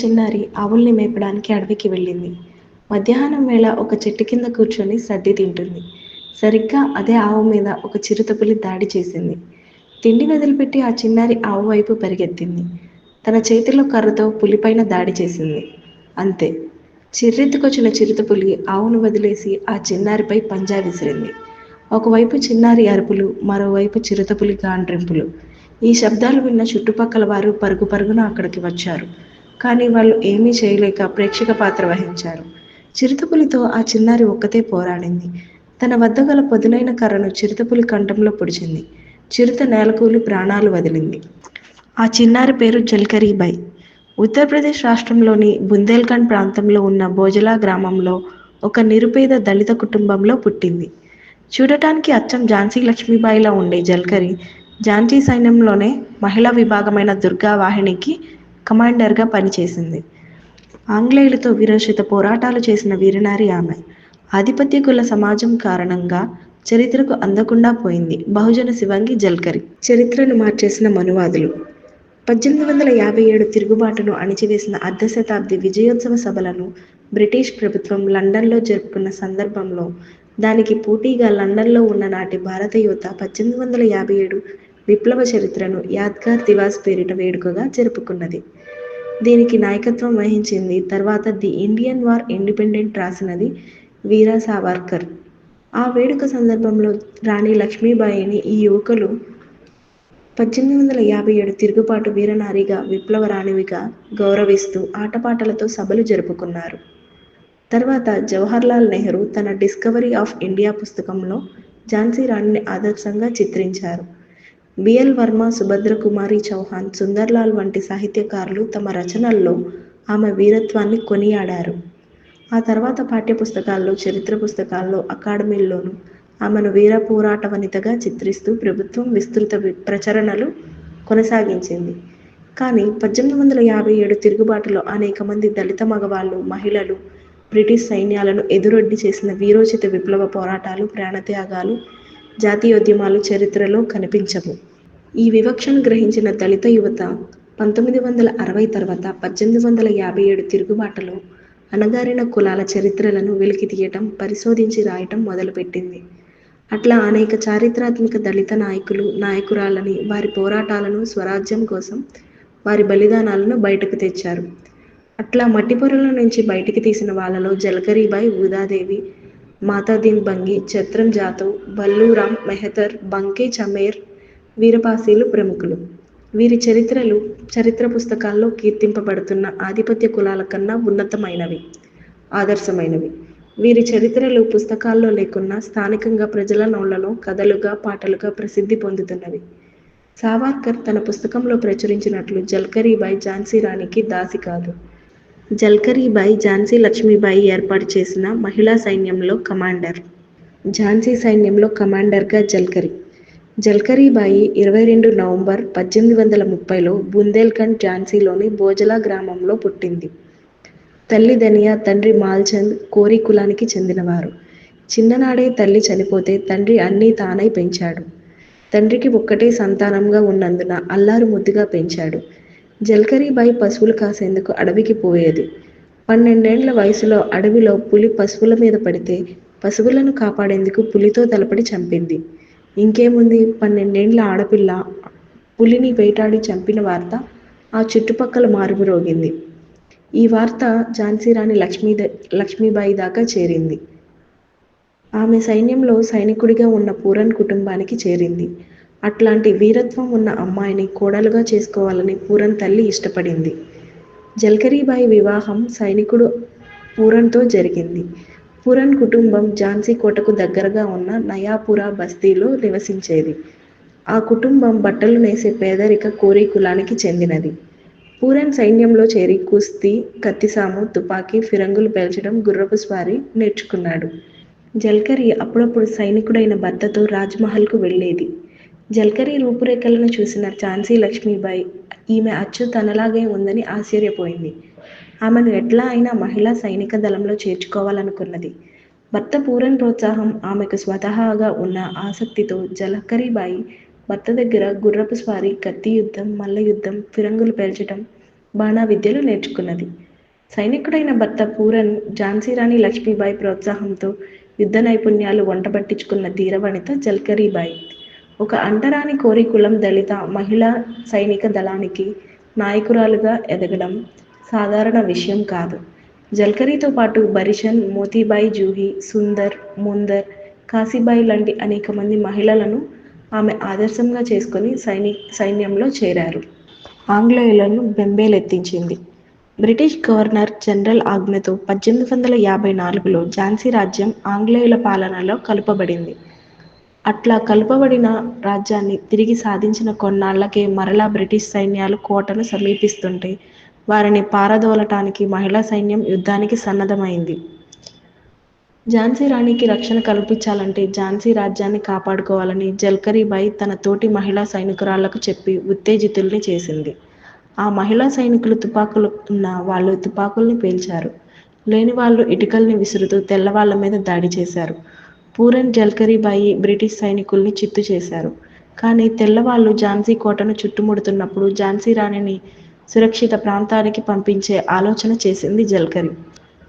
చిన్నారి ఆవుల్ని మేపడానికి అడవికి వెళ్ళింది. మధ్యాహ్నం వేళ ఒక చెట్టు కింద కూర్చొని సద్ది తింటుంది. సరిగ్గా అదే ఆవు మీద ఒక చిరుతపులి దాడి చేసింది. తిండి వదిలిపెట్టి ఆ చిన్నారి ఆవు వైపు పరిగెత్తింది. తన చేతిలో కర్రతో పులిపైన దాడి చేసింది. అంతే. చిర్రెత్తుకొచ్చిన చిరుతపులి ఆవును వదిలేసి ఆ చిన్నారిపై పంజా విసిరింది. ఒకవైపు చిన్నారి అరుపులు మరోవైపు చిరుతపులి గాండ్రింపులు. ఈ శబ్దాలు విన్న చుట్టుపక్కల వారు పరుగు పరుగున అక్కడికి వచ్చారు. కానీ వాళ్ళు ఏమీ చేయలేక ప్రేక్షక పాత్ర వహించారు. చిరుతపులితో ఆ చిన్నారి ఒక్కతే పోరాడింది. తన వద్ద గల పదునైన కర్రను చిరుతపులి కంఠంలో పొడిచింది. చిరుత నేలకూలి ప్రాణాలు వదిలింది. ఆ చిన్నారి పేరు జల్కరీబాయ్ ఉత్తరప్రదేశ్ రాష్ట్రంలోని బుందేల్ఖండ్ ప్రాంతంలో ఉన్న బోజలా గ్రామంలో ఒక నిరుపేద దళిత కుటుంబంలో పుట్టింది. చూడటానికి అచ్చం ఝాన్సీ లక్ష్మీబాయిలా ఉండే జల్కరి ఝాన్సీ సైన్యంలోనే మహిళా విభాగమైన దుర్గా వాహినికి కమాండర్గా పనిచేసింది. ఆంగ్లేయులతో విరోచిత పోరాటాలు చేసిన వీరనారి ఆమె. ఆధిపత్య కుల సమాజం కారణంగా చరిత్రకు అందకుండా పోయింది బహుజన శివంగి జల్కరి. చరిత్రను మార్చేసిన మనువాదులు. పద్దెనిమిది వందల యాభై ఏడు తిరుగుబాటును అణిచివేసిన అర్ధ శతాబ్ది విజయోత్సవ సభలను బ్రిటిష్ ప్రభుత్వం లండన్లో జరుపుకున్న సందర్భంలో దానికి పోటీగా లండన్లో ఉన్న నాటి భారత యువత పద్దెనిమిది వందల యాభై ఏడు విప్లవ చరిత్రను యాద్గార్ దివాస్ పేరిట వేడుకగా జరుపుకున్నది. దీనికి నాయకత్వం వహించింది తర్వాత ది ఇండియన్ వార్ ఇండిపెండెంట్ రాసినది వీరా సావర్కర్. ఆ వేడుక సందర్భంలో రాణి లక్ష్మీబాయిని ఈ యువకులు పద్దెనిమిది వందల యాభై ఏడు తిరుగుబాటు వీరనారిగా విప్లవ రాణివిగా గౌరవిస్తూ ఆటపాటలతో సభలు జరుపుకున్నారు. తర్వాత జవహర్లాల్ నెహ్రూ తన డిస్కవరీ ఆఫ్ ఇండియా పుస్తకంలో ఝాన్సీ రాణిని ఆదర్శంగా చిత్రించారు. బిఎల్ వర్మ సుభద్ర కుమారి చౌహాన్ సుందర్లాల్ వంటి సాహిత్యకారులు తమ రచనల్లో ఆమె వీరత్వాన్ని కొనియాడారు. ఆ తర్వాత పాఠ్యపుస్తకాల్లో చరిత్ర పుస్తకాల్లో అకాడమీల్లోనూ ఆమెను వీర పోరాట వనితగా చిత్రిస్తూ ప్రభుత్వం విస్తృత ప్రచరణలు కొనసాగించింది. కానీ పద్దెనిమిది వందల యాభై ఏడు తిరుగుబాటులో అనేక మంది దళిత మగవాళ్ళు మహిళలు బ్రిటిష్ సైన్యాలను ఎదురొడ్డి చేసిన వీరోచిత విప్లవ పోరాటాలు ప్రాణత్యాగాలు జాతీయోద్యమాలు చరిత్రలో కనిపించవు. ఈ వివక్షను గ్రహించిన దళిత యువత పంతొమ్మిది వందల అరవై తర్వాత పద్దెనిమిది వందల యాభై ఏడు తిరుగుబాటులో అణగారిన కులాల చరిత్రలను వెలికి తీయటం పరిశోధించి రాయటం మొదలుపెట్టింది. అట్లా అనేక చారిత్రాత్మక దళిత నాయకులు నాయకురాలని వారి పోరాటాలను స్వరాజ్యం కోసం వారి బలిదానాలను బయటకు తెచ్చారు. అట్లా మట్టి పొరల నుంచి బయటికి తీసిన వాళ్ళలో జలకరీబాయ్ ఊదాదేవి మాతాదీన్ బంగి ఛత్రం జాతవ్ బల్లూరామ్ మెహతర్ బంకే చమేర్ వీరపాసీలు ప్రముఖులు. వీరి చరిత్రలు చరిత్ర పుస్తకాల్లో కీర్తింపబడుతున్న ఆధిపత్య కులాల కన్నా ఉన్నతమైనవి ఆదర్శమైనవి. వీరి చరిత్రలు పుస్తకాల్లో లేకున్నా స్థానికంగా ప్రజల నోళ్ళలో కథలుగా పాటలుగా ప్రసిద్ధి పొందుతున్నవి. సావర్కర్ తన పుస్తకంలో ప్రచురించినట్లు జల్కరీబాయి ఝాన్సీ రాణికి దాసి కాదు. జల్కరీబాయి ఝాన్సీ లక్ష్మీబాయి ఏర్పాటు చేసిన మహిళా సైన్యంలో కమాండర్. ఝాన్సీ సైన్యంలో కమాండర్గా జల్కరి. జల్కరీబాయి ఇరవై రెండు నవంబర్ పద్దెనిమిది వందల ముప్పైలో బుందేల్ఖండ్ ఝాన్సీలోని బోజలా గ్రామంలో పుట్టింది. తల్లి ధనియా తండ్రి మాల్చంద్ కోరి కులానికి చెందినవారు. చిన్ననాడే తల్లి చనిపోతే తండ్రి అన్నీ తానై పెంచాడు. తండ్రికి ఒక్కటే సంతానంగా ఉన్నందున అల్లారు ముద్దుగా పెంచాడు. జల్కరీబాయి పశువులు కాసేందుకు అడవికి పోయేది. పన్నెండేండ్ల వయసులో అడవిలో పులి పశువుల మీద పడితే పశువులను కాపాడేందుకు పులితో తలపడి చంపింది. ఇంకేముంది? పన్నెండేండ్ల ఆడపిల్ల పులిని వేటాడి చంపిన వార్త ఆ చుట్టుపక్కల మారుమురోగింది ఈ వార్త ఝాన్సీ రాణి లక్ష్మీ లక్ష్మీబాయి దాకా చేరింది. ఆమె సైన్యంలో సైనికుడిగా ఉన్న పూరన్ కుటుంబానికి చేరింది. అట్లాంటి వీరత్వం ఉన్న అమ్మాయిని కోడలుగా చేసుకోవాలని పూరన్ తల్లి ఇష్టపడింది. జల్కరీబాయి వివాహం సైనికుడు పూరన్తో జరిగింది. పురన్ కుటుంబం ఝాన్సీ కోటకు దగ్గరగా ఉన్న నయాపుర బస్తీలో నివసించేది. ఆ కుటుంబం బట్టలు నేసే పేదరిక కోరి కులానికి చెందినది. పూరన్ సైన్యంలో చేరి కుస్తీ కత్తిసాము తుపాకీ ఫిరంగులు పేల్చడం గుర్రపు స్వారీ నేర్చుకున్నాడు. జల్కరి అప్పుడప్పుడు సైనికుడైన భర్తతో రాజ్మహల్కు వెళ్ళేది. జల్కరి రూపురేఖలను చూసిన ఝాన్సీ లక్ష్మీబాయి ఈమె అచ్చు తనలాగే ఉందని ఆశ్చర్యపోయింది. ఆమెను ఎట్లా అయినా మహిళా సైనిక దళంలో చేర్చుకోవాలనుకున్నది. భర్త పూరన్ ప్రోత్సాహం ఆమెకు స్వతహాగా ఉన్న ఆసక్తితో జలకరీబాయి భర్త దగ్గర గుర్రపు స్వారీ కత్తి యుద్ధం మల్ల యుద్ధం ఫిరంగులు పేల్చడం బాణా విద్యలు నేర్చుకున్నది. సైనికుడైన భర్త పూరన్ ఝాన్సీరాణి లక్ష్మీబాయి ప్రోత్సాహంతో యుద్ధ నైపుణ్యాలు వంటబట్టించుకున్న ధీరవనిత జల్కరీబాయి. ఒక అంటరాని కోరి కులం దళిత మహిళా సైనిక దళానికి నాయకురాలుగా ఎదగడం సాధారణ విషయం కాదు. జల్కరీతో పాటు బరిషన్ మోతీబాయి జూహి సుందర్ ముందర్ కాశీబాయి లాంటి అనేక మంది మహిళలను ఆమె ఆదర్శంగా చేసుకుని సైని సైన్యంలో చేరారు. ఆంగ్లేయులను బెంబేలెత్తించింది. బ్రిటిష్ గవర్నర్ జనరల్ ఆజ్ఞతో పద్దెనిమిది వందల యాభై నాలుగులో ఝాన్సీ రాజ్యం ఆంగ్లేయుల పాలనలో కలుపబడింది. అట్లా కలుపబడిన రాజ్యాన్ని తిరిగి సాధించిన కొన్నాళ్ళకే మరలా బ్రిటిష్ సైన్యాలు కోటను సమీపిస్తుంటే వారిని పారదోలటానికి మహిళా సైన్యం యుద్ధానికి సన్నద్ధమైంది. ఝాన్సీ రాణికి రక్షణ కల్పించాలంటే ఝాన్సీ రాజ్యాన్ని కాపాడుకోవాలని జల్కరీబాయి తన తోటి మహిళా సైనికురాళ్ళకు చెప్పి ఉత్తేజితుల్ని చేసింది. ఆ మహిళా సైనికులు తుపాకులు ఉన్న వాళ్ళు తుపాకుల్ని పేల్చారు. లేని వాళ్ళు ఇటుకల్ని విసురుతూ తెల్లవాళ్ళ మీద దాడి చేశారు. పూరన్ జల్కరీబాయి బ్రిటిష్ సైనికుల్ని చిత్తు చేశారు. కానీ తెల్లవాళ్ళు ఝాన్సీ కోటను చుట్టుముడుతున్నప్పుడు ఝాన్సీ రాణిని సురక్షిత ప్రాంతానికి పంపించే ఆలోచన చేసింది జల్కరి.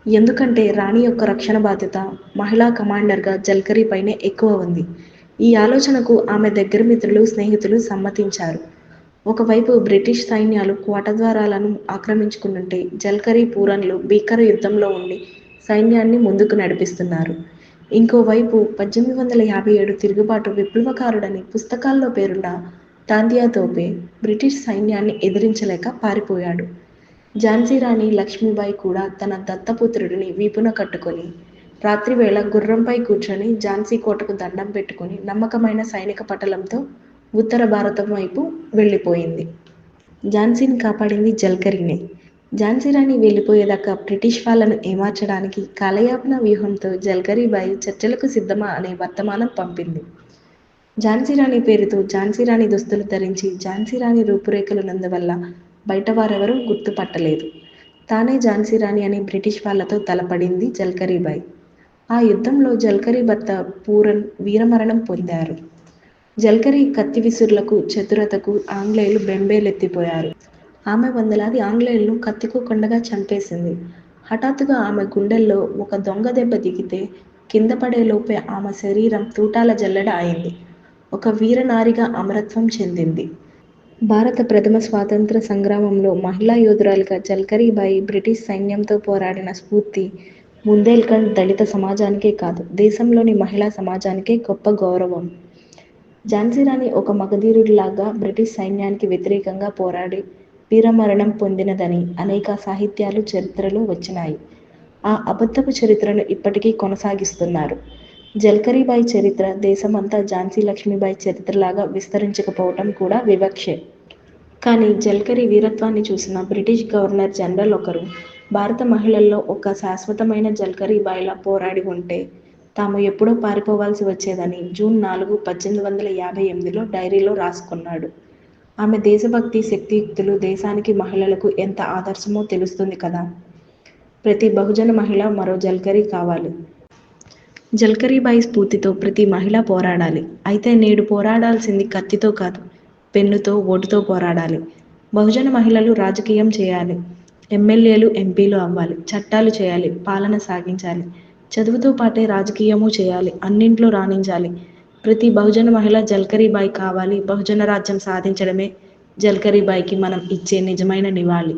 ఎందుకంటే రాణి యొక్క రక్షణ బాధ్యత మహిళా కమాండర్గా జల్కరీ పైనే ఎక్కువ ఉంది. ఈ ఆలోచనకు ఆమె దగ్గర మిత్రులు స్నేహితులు సమ్మతించారు. ఒకవైపు బ్రిటిష్ సైన్యాలు కోట ద్వారాలను ఆక్రమించుకుంటుంటే జల్కరీ పూరన్లు భీకర యుద్ధంలో ఉండి సైన్యాన్ని ముందుకు నడిపిస్తున్నారు. ఇంకోవైపు పద్దెనిమిది వందల యాభై ఏడు తిరుగుబాటు విప్లవకారుడని పుస్తకాల్లో పేరున్న తాందియా తోపే బ్రిటిష్ సైన్యాన్ని ఎదిరించలేక పారిపోయాడు. ఝాన్సీ రాణి లక్ష్మీబాయి కూడా తన దత్తపుత్రుడిని వీపున కట్టుకొని రాత్రివేళ గుర్రంపై కూర్చొని ఝాన్సీ కోటకు దండం పెట్టుకుని నమ్మకమైన సైనిక పటలంతో ఉత్తర భారతం వైపు వెళ్ళిపోయింది. ఝాన్సీని కాపాడింది జల్కరీనే. ఝాన్సీ రాణి వెళ్ళిపోయేదాకా బ్రిటిష్ వాళ్ళను ఏమార్చడానికి కాలయాపన వ్యూహంతో జల్కరీబాయి చర్చలకు సిద్ధమా అనే వర్తమానం పంపింది. ఝాన్సీ రాణి పేరుతో ఝాన్సీ రాణి దుస్తులు ధరించి ఝాన్సీ రాణి రూపురేఖలున్నందువల్ల బయట వారెవరూ గుర్తుపట్టలేదు. తానే ఝాన్సీ రాణి అని బ్రిటిష్ వాళ్ళతో తలపడింది జల్కరీబాయి. ఆ యుద్ధంలో జల్కరీ భర్త పూరన్ వీరమరణం పొందారు. జల్కరీ కత్తి విసురులకు చతురతకు ఆంగ్లేయులు బెంబేలెత్తిపోయారు. ఆమె వందలాది ఆంగ్లేయులను కత్తికోకుండగా చంపేసింది. హఠాత్తుగా ఆమె గుండెల్లో ఒక దొంగ దెబ్బ దిగితే కింద పడేలోపే ఆమె శరీరం తూటాల జల్లెడ అయింది. ఒక వీరనారిగా అమరత్వం చెందింది. భారత ప్రథమ స్వాతంత్ర సంగ్రామంలో మహిళా యోధురాలుగా జల్కరీబాయి బ్రిటిష్ సైన్యంతో పోరాడిన స్ఫూర్తి ముందేల్కండ్ దళిత సమాజానికే కాదు దేశంలోని మహిళా సమాజానికే గొప్ప గౌరవం. ఝాన్సీరాణి ఒక మగధీరుడిలాగా బ్రిటిష్ సైన్యానికి వ్యతిరేకంగా పోరాడి వీరమరణం పొందినదని అనేక సాహిత్యాలు చరిత్రలు వచ్చినాయి. ఆ అబద్ధపు చరిత్రను ఇప్పటికీ కొనసాగిస్తున్నారు. జల్కరీబాయి చరిత్ర దేశమంతా ఝాన్సీ లక్ష్మీబాయి చరిత్రలాగా విస్తరించకపోవటం కూడా వివక్షే. కానీ జల్కరీ వీరత్వాన్ని చూసిన బ్రిటిష్ గవర్నర్ జనరల్ ఒకరు భారత మహిళల్లో ఒక శాశ్వతమైన జల్కరీబాయిలా పోరాడి ఉంటే తాము ఎప్పుడో పారిపోవాల్సి వచ్చేదని జూన్ నాలుగు పద్దెనిమిది వందల యాభై ఎనిమిదిలో డైరీలో రాసుకున్నాడు. ఆమె దేశభక్తి శక్తియుక్తులు దేశానికి మహిళలకు ఎంత ఆదర్శమో తెలుస్తుంది కదా. ప్రతి బహుజన మహిళ మరో జల్కరీ కావాలి. జల్కరీబాయి స్ఫూర్తితో ప్రతి మహిళ పోరాడాలి. అయితే నేడు పోరాడాల్సింది కత్తితో కాదు పెన్నుతో ఓటుతో పోరాడాలి. బహుజన మహిళలు రాజకీయం చేయాలి. ఎమ్మెల్యేలు ఎంపీలు అవ్వాలి. చట్టాలు చేయాలి. పాలన సాగించాలి. చదువుతో పాటే రాజకీయము చేయాలి. అన్నింట్లో రాణించాలి. ప్రతి బహుజన మహిళ జల్కరీబాయి కావాలి. బహుజన రాజ్యం సాధించడమే జల్కరీబాయికి మనం ఇచ్చే నిజమైన నివాళి.